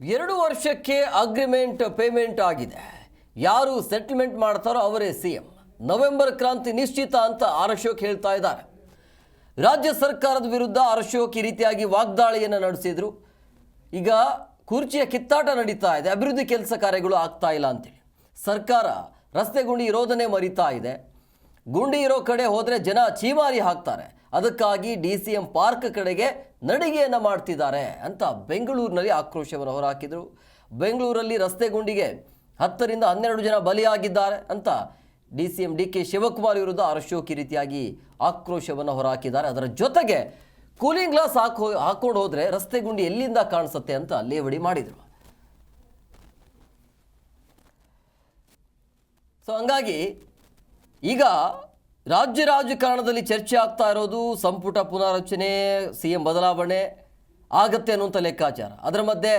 ಎರಡು ವರ್ಷಕ್ಕೆ agreement payment ಆಗಿದೆ. ಯಾರು ಸೆಟಲ್ಮೆಂಟ್ ಮಾಡ್ತಾರೋ ಅವರೇ ಸಿ ನವೆಂಬರ್ ಕ್ರಾಂತಿ ನಿಶ್ಚಿತ ಅಂತ ಆರ್ ಅಶೋಕ್ ಹೇಳ್ತಾ ಇದ್ದಾರೆ. ರಾಜ್ಯ ಸರ್ಕಾರದ ವಿರುದ್ಧ ಆರ್ ಅಶೋಕ್ ಈ ರೀತಿಯಾಗಿ ವಾಗ್ದಾಳಿಯನ್ನು ನಡೆಸಿದ್ರು. ಈಗ ಕುರ್ಚಿಯ ಕಿತ್ತಾಟ ನಡೀತಾ ಇದೆ. ಅಭಿವೃದ್ಧಿ ಕೆಲಸ ಕಾರ್ಯಗಳು ಆಗ್ತಾ ಇಲ್ಲ ಅಂತೇಳಿ. ಸರ್ಕಾರ ರಸ್ತೆ ಗುಂಡಿ ಇರೋದನ್ನೇ ಮರಿತಾ ಇದೆ. ಗುಂಡಿ ಇರೋ ಕಡೆ ಹೋದರೆ ಜನ ಚೀಮಾರಿ ಹಾಕ್ತಾರೆ. ಅದಕ್ಕಾಗಿ ಡಿ ಸಿ ಎಂ ಪಾರ್ಕ್ ಕಡೆಗೆ ನಡಿಗೆಯನ್ನು ಮಾಡ್ತಿದ್ದಾರೆ ಅಂತ ಬೆಂಗಳೂರಿನಲ್ಲಿ ಆಕ್ರೋಶವನ್ನು ಹೊರಹಾಕಿದರು. ಬೆಂಗಳೂರಲ್ಲಿ ರಸ್ತೆ ಗುಂಡಿಗೆ ಹತ್ತರಿಂದ ಹನ್ನೆರಡು ಜನ ಬಲಿಯಾಗಿದ್ದಾರೆ ಅಂತ D C M D K Shivakumar ವಿರುದ್ಧ ಅರಶೋಕಿ ರೀತಿಯಾಗಿ ಆಕ್ರೋಶವನ್ನು ಹೊರಹಾಕಿದ್ದಾರೆ. ಅದರ ಜೊತೆಗೆ ಕೂಲಿಂಗ್ ಗ್ಲಾಸ್ ಹಾಕೋ ಹಾಕೊಂಡು ಹೋದರೆ ರಸ್ತೆ ಗುಂಡಿ ಎಲ್ಲಿಂದ ಕಾಣಿಸುತ್ತೆ ಅಂತ ಲೇವಡಿ ಮಾಡಿದರು. ಸೊ, ಹಂಗಾಗಿ ಈಗ ರಾಜ್ಯ ರಾಜಕಾರಣದಲ್ಲಿ ಚರ್ಚೆ ಆಗ್ತಾ ಇರೋದು ಸಂಪುಟ ಪುನಾರಚನೆ ಸಿ ಎಂ ಬದಲಾವಣೆ ಆಗತ್ತೆ ಅನ್ನುವಂಥ ಲೆಕ್ಕಾಚಾರ. ಅದರ ಮಧ್ಯೆ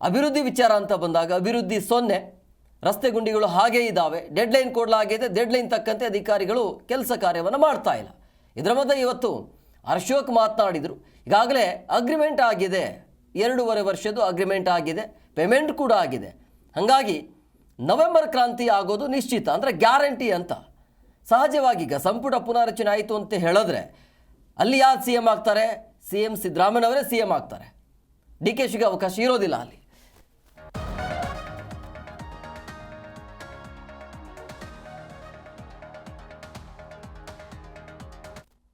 ಅಭಿವೃದ್ಧಿ ವಿಚಾರ ಅಂತ ಬಂದಾಗ ಅಭಿವೃದ್ಧಿ ಸೊನ್ನೆ, ರಸ್ತೆ ಗುಂಡಿಗಳು ಹಾಗೇ ಇದ್ದಾವೆ ಡೆಡ್ಲೈನ್ ಕೊಡಲಾಗಿದೆ ಡೆಡ್ಲೈನ್ ತಕ್ಕಂತೆ ಅಧಿಕಾರಿಗಳು ಕೆಲಸ ಕಾರ್ಯವನ್ನು ಮಾಡ್ತಾ ಇಲ್ಲ. ಇದರ ಮಧ್ಯೆ ಇವತ್ತು ಅಶೋಕ್ ಮಾತನಾಡಿದರು, ಈಗಾಗಲೇ ಅಗ್ರಿಮೆಂಟ್ ಆಗಿದೆ, ಎರಡೂವರೆ ವರ್ಷದ್ದು ಅಗ್ರಿಮೆಂಟ್ ಆಗಿದೆ ಪೇಮೆಂಟ್ ಕೂಡ ಆಗಿದೆ. ಹಾಗಾಗಿ ನವೆಂಬರ್ ಕ್ರಾಂತಿ ಆಗೋದು ನಿಶ್ಚಿತ, ಅಂದರೆ ಗ್ಯಾರಂಟಿ ಅಂತ. ಸಹಜವಾಗಿ ಈಗ ಸಂಪುಟ ಪುನಾರಚನೆ ಆಯಿತು ಅಂತ ಹೇಳಿದ್ರೆ ಅಲ್ಲಿ ಯಾರು ಸಿ ಎಂ ಆಗ್ತಾರೆ? ಸಿ ಎಂ ಸಿದ್ದರಾಮಯ್ಯನವರೇ ಸಿ ಎಂ ಆಗ್ತಾರೆ. ಡಿ ಕೆ ಶಿಗೆ ಅವಕಾಶ ಇರೋದಿಲ್ಲ ಅಲ್ಲಿ.